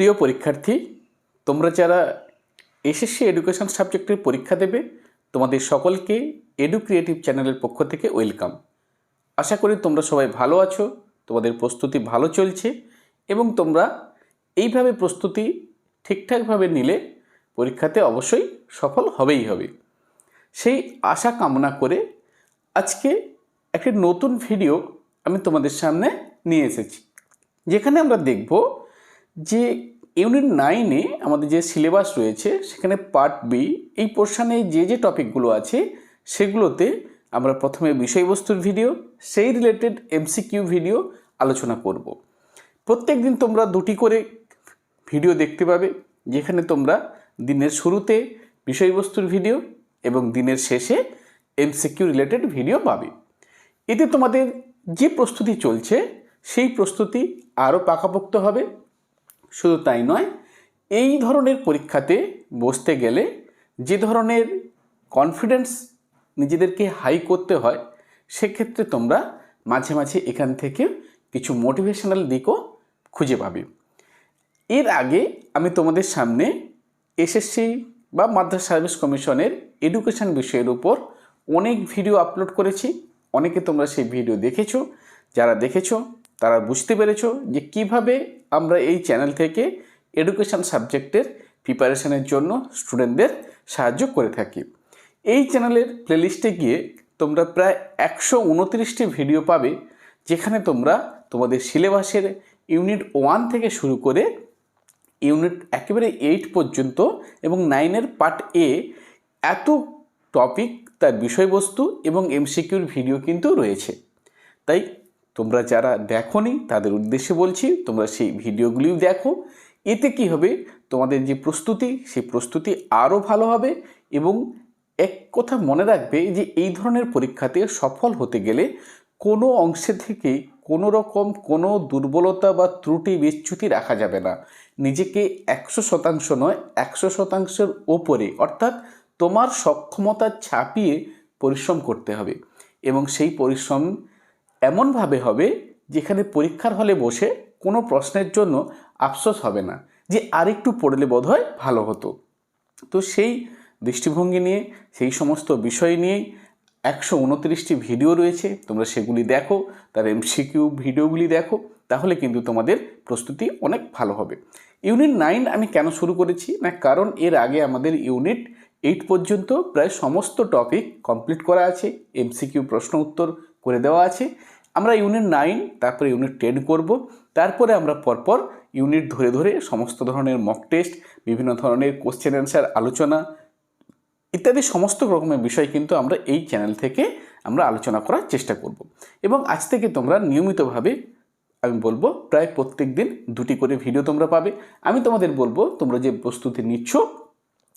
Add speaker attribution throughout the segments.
Speaker 1: প্রিয় পরীক্ষার্থী, তোমরা যারা এসএসসি এডুকেশন সাবজেক্টের পরীক্ষা দেবে, তোমাদের সকলকে এডু ক্রিয়েটিভ চ্যানেলের পক্ষ থেকে ওয়েলকাম আশা করি তোমরা সবাই ভালো আছো, তোমাদের প্রস্তুতি ভালো চলছে এবং তোমরা এইভাবে প্রস্তুতি ঠিকঠাকভাবে নিলে পরীক্ষাতে অবশ্যই সফল হবেই হবে। সেই আশা কামনা করে আজকে একটি নতুন ভিডিও আমি তোমাদের সামনে নিয়ে এসেছি। যেখানে আমরা দেখব যে ইউনিট নাইনে আমাদের যে সিলেবাস রয়েছে, সেখানে পার্ট বি এই পোর্শানে যে যে টপিকগুলো আছে, সেগুলোতে আমরা প্রথমে বিষয়বস্তুর ভিডিও সেই রিলেটেড এমসিকিউ ভিডিও আলোচনা করব। প্রত্যেক দিন তোমরা দুটি করে ভিডিও দেখতে পাবে, যেখানে তোমরা দিনের শুরুতে বিষয়বস্তুর ভিডিও এবং দিনের শেষে এমসিকিউ রিলেটেড ভিডিও পাবে। এতে তোমাদের যে প্রস্তুতি চলছে, সেই প্রস্তুতি আরও পাকাপোক্ত হবে। শুধু তাই নয়, এই ধরনের পরীক্ষাতে বসতে গেলে যে ধরনের কনফিডেন্স নিজেদেরকে হাই করতে হয়, সেক্ষেত্রে তোমরা মাঝে মাঝে এখান থেকে কিছু মোটিভেশনাল দিকও খুঁজে পাবে। এর আগে আমি তোমাদের সামনে এসএসসি বা মাদ্রাস সার্ভিস কমিশনের এডুকেশন বিষয়ের উপর অনেক ভিডিও আপলোড করেছি। অনেকে তোমরা সেই ভিডিও দেখেছ, যারা দেখেছ, তারা বুঝতে পেরেছ যে কীভাবে আমরা এই চ্যানেল থেকে এডুকেশন সাবজেক্টের প্রিপারেশনের জন্য স্টুডেন্টদের সাহায্য করে থাকি। এই চ্যানেলের প্লেলিস্টে গিয়ে তোমরা প্রায় একশো উনত্রিশটি ভিডিও পাবে, যেখানে তোমরা তোমাদের সিলেবাসের ইউনিট ওয়ান থেকে শুরু করে ইউনিট একেবারে এইট পর্যন্ত এবং নাইনের পার্ট এ এত টপিক তার বিষয়বস্তু এবং এমসিকিউর ভিডিও কিন্তু রয়েছে। তাই তোমরা যারা দেখোনি, তাদের উদ্দেশ্যে বলছি, তোমরা সেই ভিডিওগুলিও দেখো। এতে কি হবে, তোমাদের যে প্রস্তুতি, সেই প্রস্তুতি আরও ভালো হবে এবং এক কথা মনে রাখবে যে এই ধরনের পরীক্ষাতে সফল হতে গেলে কোনো অংশে থেকে কোনো রকম কোনো দুর্বলতা বা ত্রুটি বিচ্যুতি রাখা যাবে না। নিজেকে একশো শতাংশ নয়, একশো শতাংশের ওপরে, অর্থাৎ তোমার সক্ষমতা ছাপিয়ে পরিশ্রম করতে হবে এবং সেই পরিশ্রম এমনভাবে হবে যেখানে পরীক্ষার হলে বসে কোনো প্রশ্নের জন্য আফসোস হবে না, যে আরেকটু পড়লে বোধ হয় ভালো হতো। তো সেই দৃষ্টিভঙ্গি নিয়ে, সেই সমস্ত বিষয় নিয়েই একশো উনত্রিশটি ভিডিও রয়েছে, তোমরা সেগুলি দেখো, তার এমসিকিউ ভিডিওগুলি দেখো, তাহলে কিন্তু তোমাদের প্রস্তুতি অনেক ভালো হবে। ইউনিট নাইন আমি কেন শুরু করেছি? না, কারণ এর আগে আমাদের ইউনিট এইট পর্যন্ত প্রায় সমস্ত টপিক কমপ্লিট করা আছে, এমসিকিউ প্রশ্ন উত্তর করে দেওয়া আছে। আমরা ইউনিট নাইন তারপরে ইউনিট টেন করব। তারপরে আমরা পরপর ইউনিট ধরে ধরে সমস্ত ধরনের মক টেস্ট বিভিন্ন ধরনের কোশ্চেন অ্যান্সার আলোচনা ইত্যাদি সমস্ত রকমের বিষয় কিন্তু আমরা এই চ্যানেল থেকে আমরা আলোচনা করার চেষ্টা করব। এবং আজ থেকে তোমরা নিয়মিতভাবে, আমি বলব প্রায় প্রত্যেক দিন দুটি করে ভিডিও তোমরা পাবে। আমি তোমাদের বলব তোমরা যে প্রস্তুতি নিচ্ছ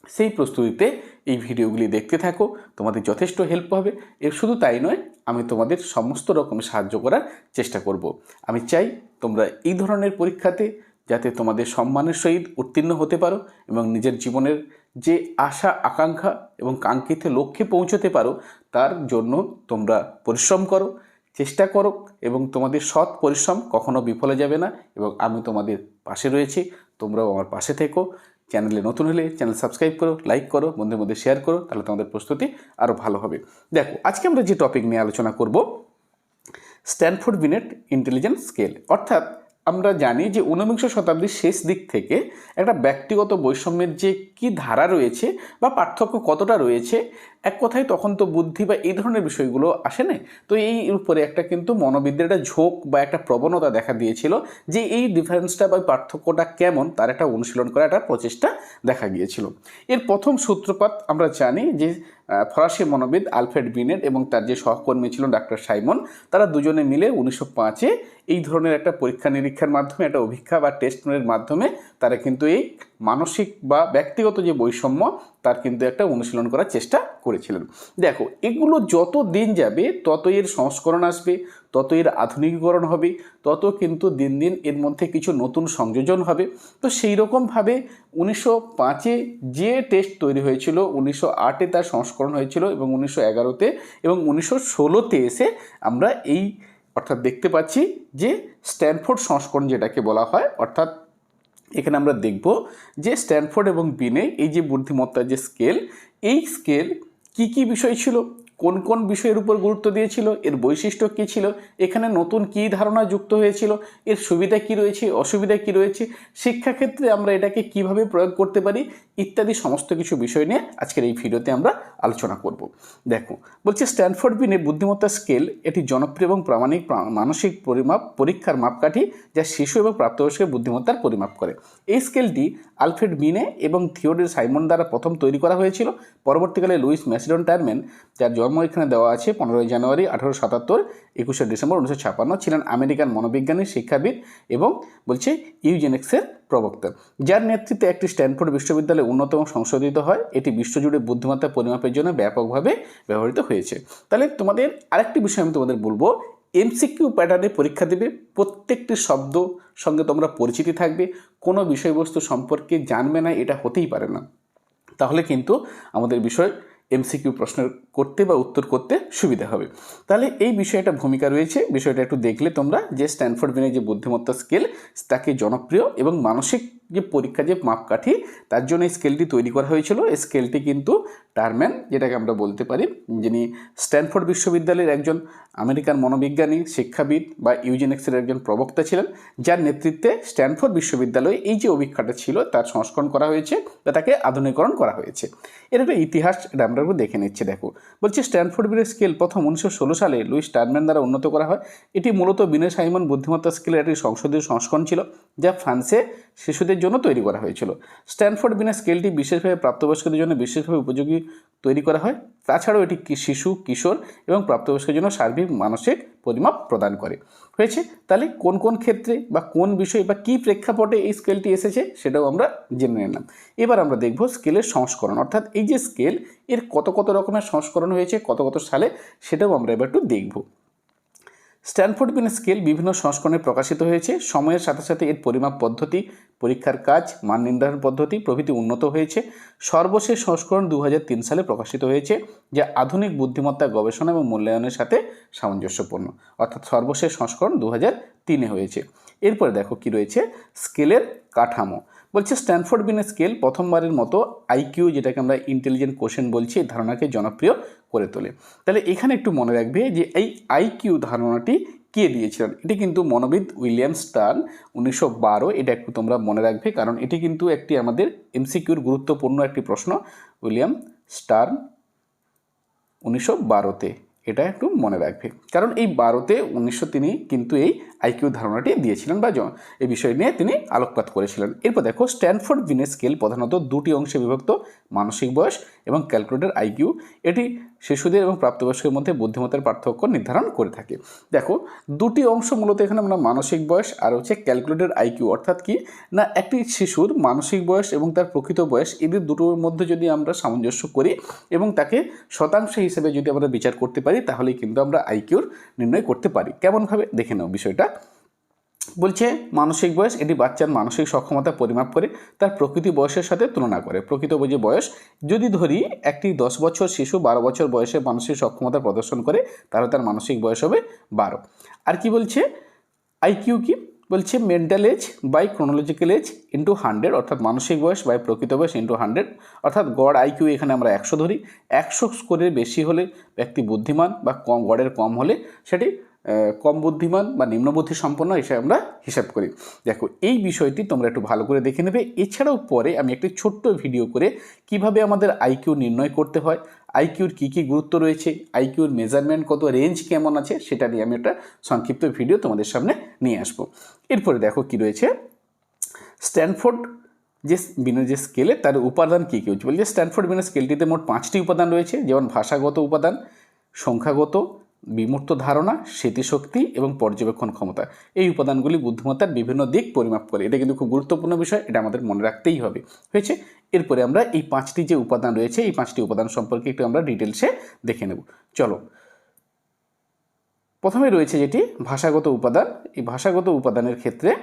Speaker 1: সেই প্রস্তুতিতে এই ভিডিওগুলি দেখতে থাকো। তোমাদের যথেষ্ট হেল্প হবে। এর শুধু তাই নয়, আমি তোমাদের সমস্ত রকম সাহায্য করার চেষ্টা করব। আমি চাই তোমরা এই ধরনের পরীক্ষাতে যাতে তোমাদের সম্মানের সহিত উত্তীর্ণ হতে পারো এবং নিজের জীবনের যে আশা, আকাঙ্ক্ষা এবং কাঙ্ক্ষিত লক্ষ্যে পৌঁছতে পারো, তার জন্য তোমরা পরিশ্রম করো, চেষ্টা করো এবং তোমাদের সৎ পরিশ্রম কখনো বিফলে যাবে না এবং আমি তোমাদের পাশে রয়েছি। তোমরাও আমার পাশে থেকো। চ্যানেলে নতুন হলে চ্যানেল সাবস্ক্রাইব করো লাইক করো, বন্ধুদের মধ্যে শেয়ার করো, তাহলে তোমাদের প্রস্তুতি আরও ভালো হবে। দেখো, আজকে আমরা যে টপিক নিয়ে আলোচনা করব স্ট্যানফোর্ড বিনেট ইন্টেলিজেন্স স্কেল অর্থাৎ আমরা জানি যে ঊনবিংশ শতাব্দীর শেষ দিক থেকে একটা ব্যক্তিগত বৈষম্যের যে কি ধারা রয়েছে বা পার্থক্য কতটা রয়েছে? এক কথায় তখন তো বুদ্ধি বা এই ধরনের বিষয়গুলো আসে না। তো এই উপরে একটা কিন্তু মনোবিদ্যার একটা ঝোঁক বা একটা প্রবণতা দেখা দিয়েছিল যে এই ডিফারেন্সটা বা পার্থক্যটা কেমন তার একটা অনুশীলন করা একটা প্রচেষ্টা দেখা গিয়েছিল। এর প্রথম সূত্রপাত আমরা জানি যে ফরাসি মনোবিদ আলফ্রেড বিনেট এবং তার যে সহকর্মী ছিল ডাক্তার সাইমন, তারা দুজনে মিলে উনিশশো পাঁচে এই ধরনের একটা পরীক্ষা নিরীক্ষার মাধ্যমে, একটা অভিক্ষা বা টেস্টের মাধ্যমে তারা কিন্তু এই মানসিক বা ব্যক্তিগত যে বৈষম্য, তার কিন্তু একটা অনুশীলন করার চেষ্টা করেছিলেন। দেখো, এগুলো যত দিন যাবে তত এর সংস্করণ আসবে তত এর আধুনিকীকরণ হবে, তত কিন্তু দিন দিন এর মধ্যে কিছু নতুন সংযোজন হবে। তো সেই রকমভাবে উনিশশো পাঁচে যে টেস্ট তৈরি হয়েছিল, উনিশশো আটে তার সংস্করণ হয়েছিল এবং উনিশশো এগারোতে এবং উনিশশো ষোলোতে এসে আমরা এই অর্থাৎ দেখতে পাচ্ছি যে স্ট্যানফোর্ড সংস্করণ যেটাকে বলা হয়, অর্থাৎ এখানে আমরা দেখব যে স্ট্যানফোর্ড এবং বিনে এই যে বুদ্ধিমত্তার যে স্কেল, এই স্কেল কি কি বিষয় ছিল? কোন কোন বিষয়ের উপর গুরুত্ব দিয়েছিল, এর বৈশিষ্ট্য কী ছিল, এখানে নতুন কী ধারণা যুক্ত হয়েছিল, এর সুবিধা কী রয়েছে, অসুবিধা কী রয়েছে, শিক্ষাক্ষেত্রে আমরা এটাকে কীভাবে প্রয়োগ করতে পারি, ইত্যাদি সমস্ত কিছু বিষয় নিয়ে আজকের এই ভিডিওতে আমরা আলোচনা করব। দেখো, বলছে স্ট্যানফোর্ড বিনে বুদ্ধিমত্তা স্কেল এটি জনপ্রিয় এবং প্রামাণিক মানসিক পরিমাপ, পরীক্ষার মাপকাঠি যা শিশু এবং প্রাপ্তবয়স্কের বুদ্ধিমত্তার পরিমাপ করে। এই স্কেলটি আলফ্রেড মিনে এবং থিওডোর সাইমন দ্বারা প্রথম তৈরি করা হয়েছিল। পরবর্তীকালে লুইস ম্যাসিডন টায়ারম্যান, যার জন্ম এখানে দেওয়া আছে পনেরোই জানুয়ারি আঠারোশো সাতাত্তর, একুশে ডিসেম্বর উনিশশো ছাপান্ন ছিলেন আমেরিকান মনোবিজ্ঞানী, শিক্ষাবিদ এবং বলছে ইউজেনিক্সের প্রবক্তা। যার নেতৃত্বে একটি স্ট্যানফোর্ড বিশ্ববিদ্যালয়ে উন্নতম সংশোধিত হয়, এটি বিশ্বজুড়ে বুদ্ধিমত্তা পরিমাপের জন্য ব্যাপকভাবে ব্যবহৃত হয়েছে। তাহলে তোমাদের আরেকটি বিষয় আমি তোমাদের বলব, এমসিকিউ প্যাটার্নে পরীক্ষা দেবে, প্রত্যেকটি শব্দ সঙ্গে তোমরা পরিচিতি থাকবে, কোনো বিষয়বস্তু সম্পর্কে জানবে না, এটা হতেই পারে না। তাহলে কিন্তু আমাদের বিষয় এমসিকিউ প্রশ্ন করতে বা উত্তর করতে সুবিধা হবে। তাহলে এই বিষয়টা ভূমিকা রয়েছে। বিষয়টা একটু দেখলে তোমরা যে স্ট্যানফোর্ড বিনে যে বুদ্ধিমত্তা স্কেল, তাকে জনপ্রিয় এবং মানসিক যে পরীক্ষা যে মাপকাঠি, তার জন্য এই স্কেলটি তৈরি করা হয়েছিল। এই স্কেলটি কিন্তু টারম্যান, যেটাকে আমরা বলতে পারি, যিনি স্ট্যানফোর্ড বিশ্ববিদ্যালয়ের একজন আমেরিকান মনোবিজ্ঞানী, শিক্ষাবিদ বা ইউজেনিক্সের একজন প্রবক্তা ছিলেন, যার নেতৃত্বে স্ট্যানফোর্ড বিশ্ববিদ্যালয়ে এই যে অভিজ্ঞতা ছিল, তার সংস্করণ করা হয়েছে বা তাকে আধুনিকরণ করা হয়েছে। এর একটা ইতিহাস এটা আমরা দেখে নিচ্ছি, দেখো। বলছি স্ট্যানফোর্ড বিনের স্কেল প্রথম উনিশশো ষোলো সালে লুইস টারম্যান দ্বারা উন্নত করা হয়। এটি মূলত বিনয় সাইমন বুদ্ধিমত্তা স্কেলের একটি সংসদীয় সংস্করণ ছিল, যা ফ্রান্সে শিশুদের জন্য তৈরি করা হয়েছিল। স্ট্যানফোর্ড বিনা স্কেলটি বিশেষভাবে প্রাপ্তবয়স্কদের জন্য বিশেষভাবে উপযোগী তৈরি করা হয়। তাছাড়াও এটি শিশু, কিশোর এবং প্রাপ্তবয়স্কের জন্য সার্বিক মানসিক পরিমাপ প্রদান করে। হয়েছে? তাহলে কোন কোন ক্ষেত্রে বা কোন বিষয় বা কী প্রেক্ষাপটে এই স্কেলটি এসেছে সেটাও আমরা জেনে নিলাম। এবার আমরা দেখব স্কেলের সংস্করণ। অর্থাৎ এই যে স্কেল, এর কত কত রকমের সংস্করণ হয়েছে, কত কত সালে সেটাও আমরা এবার একটু দেখব। স্ট্যানফোর্ড বিন স্কেল বিভিন্ন সংস্করণে প্রকাশিত হয়েছে। সময়ের সাথে সাথে এর পরিমাপ পদ্ধতি, পরীক্ষার কাজ, মান নির্ধারণ পদ্ধতি প্রভৃতি উন্নত হয়েছে। সর্বশেষ সংস্করণ দু হাজার তিন সালে প্রকাশিত হয়েছে, যা আধুনিক বুদ্ধিমত্তা গবেষণা এবং মূল্যায়নের সাথে সামঞ্জস্যপূর্ণ। অর্থাৎ সর্বশেষ সংস্করণ দু হাজার তিনে হয়েছে। এরপরে দেখো কি রয়েছে, স্কেলের কাঠামো। বলছে স্ট্যানফোর্ড বিনের স্কেল প্রথমবারের মতো আইকিউ, যেটাকে আমরা ইন্টেলিজেন্ট কোশ্চেন বলছি, এই ধারণাকে জনপ্রিয় করে তোলে। তাহলে এখানে একটু মনে রাখবে যে এই আইকিউ ধারণাটি কে দিয়েছিলেন? এটি কিন্তু মনোবিদ উইলিয়াম স্টার্ন উনিশশো বারো, এটা একটু তোমরা মনে রাখবে, কারণ এটি কিন্তু একটি আমাদের এমসিকিউর গুরুত্বপূর্ণ একটি প্রশ্ন, উইলিয়াম স্টার্ন উনিশশো বারোতে। এটা একটু মনে রাখবে। কারণ এই বারোতে উনিশশো তিনি কিন্তু এই আইকিউ ধারণাটি দিয়েছিলেন বা এই বিষয় নিয়ে তিনি আলোকপাত করেছিলেন। এরপর দেখো, স্ট্যানফোর্ড বিনে স্কেল প্রধানত দুটি অংশে বিভক্ত, মানসিক বয়স এবং ক্যালকুলেটর আইকিউ এটি শিশুদের এবং প্রাপ্তবয়স্কের মধ্যে বুদ্ধিমত্তার পার্থক্য নির্ধারণ করে থাকে। দেখো, দুটি অংশ মূলত এখানে আমরা মানসিক বয়স আর হচ্ছে ক্যালকুলেটর আইকিউ অর্থাৎ কি না একটি শিশুর মানসিক বয়স এবং তার প্রকৃত বয়স এদের দুটোর মধ্যে যদি আমরা সামঞ্জস্য করি এবং তাকে শতাংশ হিসেবে যদি আমরা বিচার করতে পারি, তাহলেই কিন্তু আমরা আইকিউর নির্ণয় করতে পারি। কেমনভাবে? দেখে নাও বিষয়টা। বলছে মানসিক বয়স, এটি বাচ্চার মানসিক সক্ষমতা পরিমাপ করে, তার প্রকৃতি বয়সের সাথে তুলনা করে। প্রকৃত যে বয়স, যদি ধরি একটি দশ বছর শিশু বারো বছর বয়সে মানসিক সক্ষমতা প্রদর্শন করে, তাহলে তার মানসিক বয়স হবে বারো। আর কি বলছে? আইকিউ কি? বলছে mental age by chronological age into hundred অর্থাৎ মানসিক বয়স বাই প্রকৃত বয়স ইন্টু হান্ড্রেড অর্থাৎ গড় আইকিউ এখানে আমরা একশো ধরি। একশো স্কোরের বেশি হলে ব্যক্তি বুদ্ধিমান বা কম, গড়ের কম হলে সেটি কম বুদ্ধিমান বা নিম্ন বুদ্ধি সম্পন্ন হিসেবে আমরা হিসাব করি। দেখো, এই বিষয়টি তোমরা একটু ভালো করে দেখে নেবে। এছাড়াও পরে আমি একটি ছোট্ট ভিডিও করে কীভাবে আমাদের আইকিউ নির্ণয় করতে হয় আইকিউর কী কী গুরুত্ব রয়েছে আইকিউর মেজারমেন্ট কত রেঞ্জ কেমন আছে, সেটা নিয়ে আমি একটা সংক্ষিপ্ত ভিডিও তোমাদের সামনে নিয়ে আসব। এরপরে দেখো কি রয়েছে। স্ট্যানফোর্ড যে বিনের যে স্কেলে তার উপাদান কী কী হচ্ছে? বলছে স্ট্যানফোর্ড বিনের স্কেলটিতে মোট পাঁচটি উপাদান রয়েছে, যেমন ভাষাগত উপাদান, সংখ্যাগত বিমূর্ত ধারণা, স্মৃতিশক্তি এবং পর্যবেক্ষণ ক্ষমতা। এই উপাদানগুলি বুদ্ধিমত্তার বিভিন্ন দিক পরিমাপ করে। এটা কিন্তু খুব গুরুত্বপূর্ণ বিষয়, এটা আমাদের মনে রাখতেই হবে। হয়েছে? এরপরে আমরা এই পাঁচটি যে উপাদান রয়েছে, এই পাঁচটি উপাদান সম্পর্কে একটু আমরা ডিটেলসে দেখে নেব। চলো। প্রথমে রয়েছে যেটি ভাষাগত উপাদান। এই ভাষাগত উপাদানের ক্ষেত্রে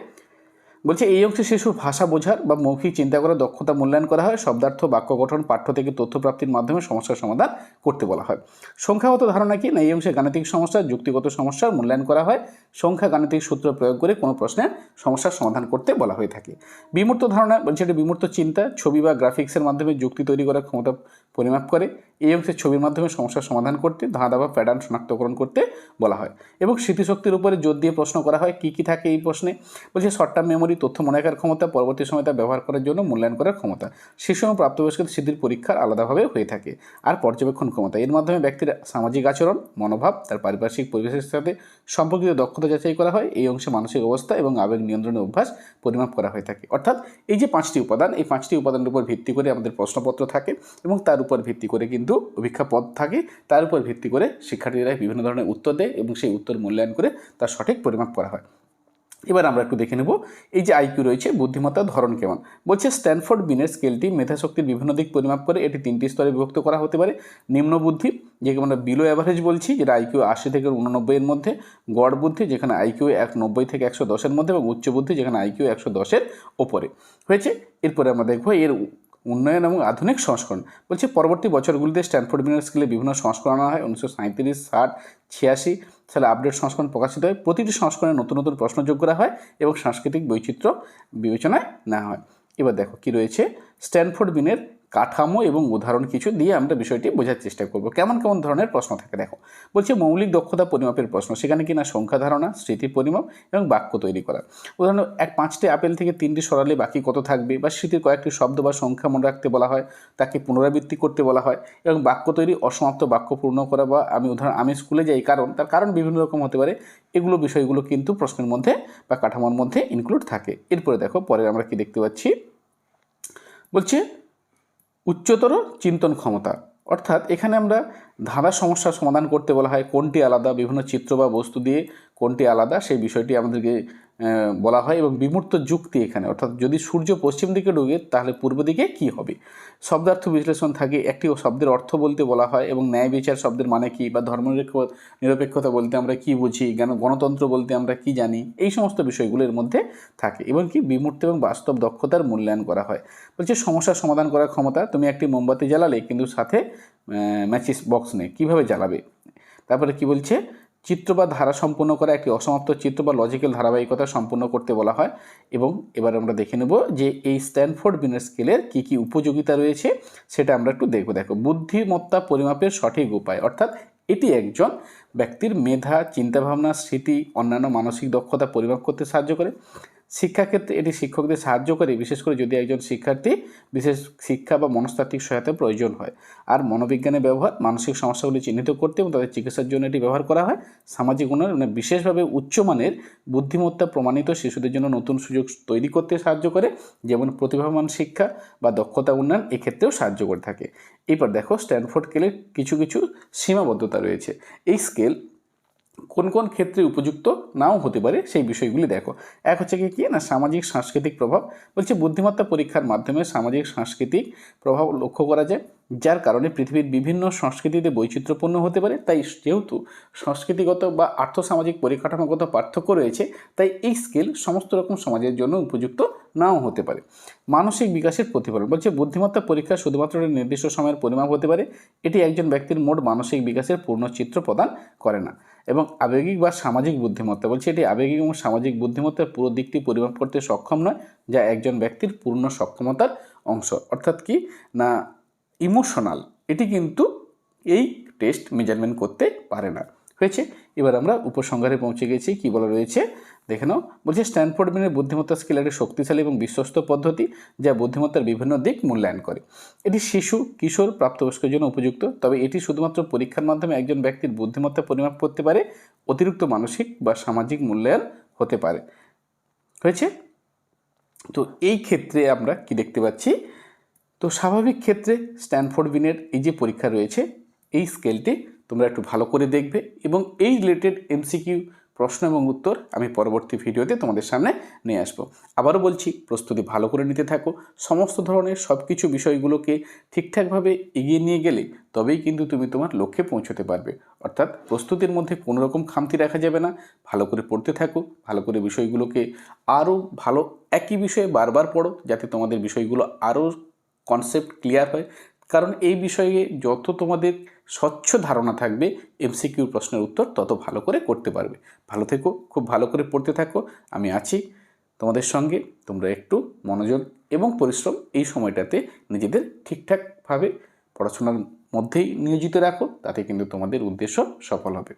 Speaker 1: বলছে, এই অংশে শিশুর ভাষা বোঝার বা মৌখিক চিন্তা করার দক্ষতা মূল্যায়ন করা হয়, শব্দার্থ বাক্য গঠন, পাঠ্য থেকে তথ্য প্রাপ্তির মাধ্যমে সমস্যার সমাধান করতে বলা হয়। সংখ্যাগত ধারণা কি? না, এই অংশে গাণিতিক সমস্যা, যুক্তিগত সমস্যার মূল্যায়ন করা হয়। সংখ্যা গাণিতিক সূত্র প্রয়োগ করে কোনো প্রশ্নের সমস্যার সমাধান করতে বলা হয়ে থাকে। বিমূর্ত ধারণা বলছে, এটি বিমূর্ত চিন্তা। ছবি বা গ্রাফিক্সের মাধ্যমে যুক্তি তৈরি করার ক্ষমতা পরিমাপ করে, এই অংশে ছবির মাধ্যমে সমস্যার সমাধান করতে, ধাঁধা বা প্যাটার্ন শনাক্তকরণ করতে বলা হয়। এবং স্মৃতিশক্তির উপরে জোর দিয়ে প্রশ্ন করা হয়, কী কী থাকে এই প্রশ্নে? বলছে শর্ট টার্ম মেমোরি তথ্য মনে রাখার ক্ষমতা, পরবর্তী সময় তা ব্যবহার করার জন্য মূল্যায়ন করার ক্ষমতা। শিশু এবং প্রাপ্তবয়স্কদের স্মৃতির পরীক্ষার আলাদাভাবে হয়ে থাকে। আর পর্যবেক্ষণ ক্ষমতা, এর মাধ্যমে ব্যক্তির সামাজিক আচরণ, মনোভাব, তার পারিপার্শ্বিক পরিবেশের সাথে সম্পর্কিত দক্ষতা যাচাই করা হয়। এই অংশে মানসিক অবস্থা এবং আবেগ নিয়ন্ত্রণের অভ্যাস পরিমাপ করা হয়ে থাকে। অর্থাৎ এই যে পাঁচটি উপাদান, এই পাঁচটি উপাদানের উপর ভিত্তি করে আমাদের প্রশ্নপত্র থাকে এবং তার উপর ভিত্তি করে কিন্তু অভিক্ষা পদ থাকে। তার উপর ভিত্তি করে শিক্ষার্থীরা বিভিন্ন ধরনের উত্তর দেয় এবং সেই উত্তর মূল্যায়ন করে তার সঠিক পরিমাপ করা হয়। এবার আমরা একটু দেখে নেব, এই যে আইকিউ রয়েছে বুদ্ধিমত্তার ধরন কেমন? বলছে স্ট্যানফোর্ড বিনের স্কেলটি মেধাশক্তির বিভিন্ন দিক পরিমাপ করে এটি তিনটি স্তরে বিভক্ত করা হতে পারে। নিম্ন বুদ্ধি, যেকে আমরা বিলো অ্যাভারেজ বলছি, যেটা আইকিউ আশি থেকে উননব্বইয়ের মধ্যে। গড় বুদ্ধি, যেখানে আইকিউ এক নব্বই থেকে একশো দশের মধ্যে এবং উচ্চ বুদ্ধি, যেখানে আইকিউ একশো দশের ওপরে। হয়েছে? এরপরে আমরা দেখব এর উন্নয়ন এবং আধুনিক সংস্করণ। বলছে পরবর্তী বছরগুলিতে স্ট্যানফোর্ড বিনের স্কেলে বিভিন্ন সংস্করণ আনা হয়। উনিশশো সাঁত্রিশ ষাট, ছিয়াশি সালে আপডেট সংস্করণ প্রকাশিত হয় প্রতিটি সংস্করণে নতুন নতুন প্রশ্ন যোগ করা হয় এবং সাংস্কৃতিক বৈচিত্র্য বিবেচনায় নেওয়া হয়। এবার দেখো কি রয়েছে? স্ট্যানফোর্ড বিনের কাঠামো এবং উদাহরণ কিছু দিয়ে আমরা বিষয়টি বোঝার চেষ্টা করব। কেমন কেমন ধরনের প্রশ্ন থাকে দেখো, বলছে মৌলিক দক্ষতা পরিমাপের প্রশ্ন, সেখানে কিনা সংখ্যা ধারণা, স্মৃতি পরিমাপ এবং বাক্য তৈরি করা। উদাহরণ এক পাঁচটি আপেল থেকে তিনটি সরালে বাকি কত থাকবে বা স্মৃতির কয়েকটি শব্দ বা সংখ্যা মনে রাখতে বলা হয়, তাকে পুনরাবৃত্তি করতে বলা হয় এবং বাক্য তৈরি অসমাপ্ত বাক্য পূর্ণ করা বা আমি উদাহরণ, আমি স্কুলে যাই কারণ, তার কারণ বিভিন্ন রকম হতে পারে। এগুলো বিষয়গুলো কিন্তু প্রশ্নের মধ্যে বা কাঠামোর মধ্যে ইনক্লুড থাকে। এরপরে দেখো, পরে আমরা কি দেখতে পাচ্ছি? বলছে উচ্চতর চিন্তন ক্ষমতা। অর্থাৎ এখানে আমরা ধারা সমস্যার সমাধান করতে বলা হয়, কোনটি আলাদা, বিভিন্ন চিত্র বা বস্তু দিয়ে কোনটি আলাদা, সেই বিষয়টি আমাদেরকে বলা হয় এবং বিমূর্ত যুক্তি এখানে। অর্থাৎ যদি সূর্য পশ্চিম দিকে ডুবে, তাহলে পূর্ব দিকে কি হবে? শব্দার্থ বিশ্লেষণ থাকে, একটি শব্দের অর্থ বলতে বলা হয় এবং ন্যায় বিচার শব্দের মানে কি বা ধর্মনিরপেক্ষ, নিরপেক্ষতা বলতে আমরা কি বুঝি গণতন্ত্র বলতে আমরা কি জানি? এই সমস্ত বিষয়গুলোর মধ্যে থাকে এবং কি বিমূর্ত এবং বাস্তব দক্ষতার মূল্যায়ন করা হয়। বলছে, সমস্যার সমাধান করার ক্ষমতা তুমি একটি মোমবাতি জ্বালালে, কিন্তু সাথে ম্যাচিস বক্স নেই। কীভাবে জ্বালাবে? তারপরে কি বলছে চিত্র বা ধারা সম্পূর্ণ করা একটি অসমাপ্ত চিত্র বা লজিক্যাল ধারাবাহিকতা সম্পূর্ণ করতে বলা হয় এবং এবার আমরা দেখে নেব যে এই স্ট্যানফোর্ড বিনার স্কেলের কী কী উপযোগিতা রয়েছে, সেটা আমরা একটু দেখব। দেখো, বুদ্ধিমত্তা পরিমাপের সঠিক উপায়, অর্থাৎ এটি একজন ব্যক্তির মেধা, চিন্তাভাবনা, স্মৃতি, অন্যান্য মানসিক দক্ষতা পরিমাপ করতে সাহায্য করে। শিক্ষাক্ষেত্রে এটি শিক্ষকদের সাহায্য করে, বিশেষ করে যদি একজন শিক্ষার্থী বিশেষ শিক্ষা বা মনস্তাত্ত্বিক সহায়তা প্রয়োজন হয়। আর মনোবিজ্ঞানের ব্যবহার মানসিক সমস্যাগুলি চিহ্নিত করতে এবং তাদের চিকিৎসার জন্য এটি ব্যবহার করা হয়। সামাজিক উন্নয়ন মানে বিশেষভাবে উচ্চমানের বুদ্ধিমত্তা প্রমাণিত শিশুদের জন্য নতুন সুযোগ তৈরি করতে সাহায্য করে, যেমন প্রতিভাবান শিক্ষা বা দক্ষতা উন্নয়ন এক্ষেত্রেও সাহায্য করে থাকে। এরপর দেখো স্ট্যানফোর্ড স্কেলের কিছু কিছু সীমাবদ্ধতা রয়েছে। এই স্কেল কোন কোন ক্ষেত্রে উপযুক্ত নাও হতে পারে সেই বিষয়গুলি দেখো। এক হচ্ছে কি কি না, সামাজিক সাংস্কৃতিক প্রভাব। বলছে বুদ্ধিমত্তা পরীক্ষার মাধ্যমে সামাজিক সাংস্কৃতিক প্রভাব লক্ষ্য করা যায়, যার কারণে পৃথিবীর বিভিন্ন সংস্কৃতিতে বৈচিত্র্যপূর্ণ হতে পারে। তাই যেহেতু সংস্কৃতিগত বা আর্থসামাজিক পরিকাঠামোগত পার্থক্য রয়েছে, তাই এই স্কেল সমস্ত রকম সমাজের জন্য উপযুক্ত নাও হতে পারে। মানসিক বিকাশের প্রতিফলন। বলছে বুদ্ধিমত্তা পরীক্ষা শুধুমাত্র একটি নির্দিষ্ট সময়ের পরিমাপ হতে পারে। এটি একজন ব্যক্তির মোট মানসিক বিকাশের পূর্ণ চিত্র প্রদান করে না। এবং আবেগিক বা সামাজিক বুদ্ধিমত্তা। বলছি এটি আবেগিক এবং সামাজিক বুদ্ধিমত্তার পুরো দিকটি পরিমাপ করতে সক্ষম নয়, যা একজন ব্যক্তির পূর্ণ সক্ষমতার অংশ। অর্থাৎ কি? না ইমোশনাল এটি কিন্তু এই টেস্ট মেজারমেন্ট করতে পারে না। হয়েছে? এবার আমরা উপসংহারে পৌঁছে গেছি। কি বলা রয়েছে? দেখে নাও। বলছে, স্ট্যানফোর্ড মিনের বুদ্ধিমত্তা স্কেল একটি শক্তিশালী এবং বিশ্বস্ত পদ্ধতি যা বুদ্ধিমত্তার বিভিন্ন দিক মূল্যায়ন করে। এটি শিশু, কিশোর, প্রাপ্তবয়স্কের জন্য উপযুক্ত, তবে এটি শুধুমাত্র পরীক্ষার মাধ্যমে একজন ব্যক্তির বুদ্ধিমত্তা পরিমাপ করতে পারে, অতিরিক্ত মানসিক বা সামাজিক মূল্যায়ন হতে পারে। হয়েছে? তো এই ক্ষেত্রে আমরা কি দেখতে পাচ্ছি? তো স্বাভাবিক ক্ষেত্রে স্ট্যানফোর্ড বিনের এই যে পরীক্ষা রয়েছে, এই স্কেলটি তোমরা একটু ভালো করে দেখবে এবং এই রিলেটেড এমসিকিউ প্রশ্ন এবং উত্তর আমি পরবর্তী ভিডিওতে তোমাদের সামনে নিয়ে আসব। আবারও বলছি, প্রস্তুতি ভালো করে নিতে থাকো। সমস্ত ধরনের সব কিছু বিষয়গুলোকে ঠিকঠাকভাবে এগিয়ে নিয়ে গেলে তবেই কিন্তু তুমি তোমার লক্ষ্যে পৌঁছতে পারবে। অর্থাৎ প্রস্তুতির মধ্যে কোনো রকম খামতি রাখা যাবে না। ভালো করে পড়তে থাকো, ভালো করে বিষয়গুলোকে আরও ভালো একই বিষয়ে বারবার পড়ো যাতে তোমাদের বিষয়গুলো আরও কনসেপ্ট ক্লিয়ার হয়। কারণ এই বিষয়ে যত তোমাদের স্বচ্ছ ধারণা থাকবে এমসিকিউ প্রশ্নের উত্তর তত ভালো করে করতে পারবে। ভালো থেকো, খুব ভালো করে পড়তে থাকো। আমি আছি তোমাদের সঙ্গে। তোমরা একটু মনোযোগ এবং পরিশ্রম এই সময়টাতে নিজেদের ঠিকঠাকভাবে পড়াশোনার মধ্যেই নিয়োজিত রাখো। তাতে কিন্তু তোমাদের উদ্দেশ্য সফল হবে।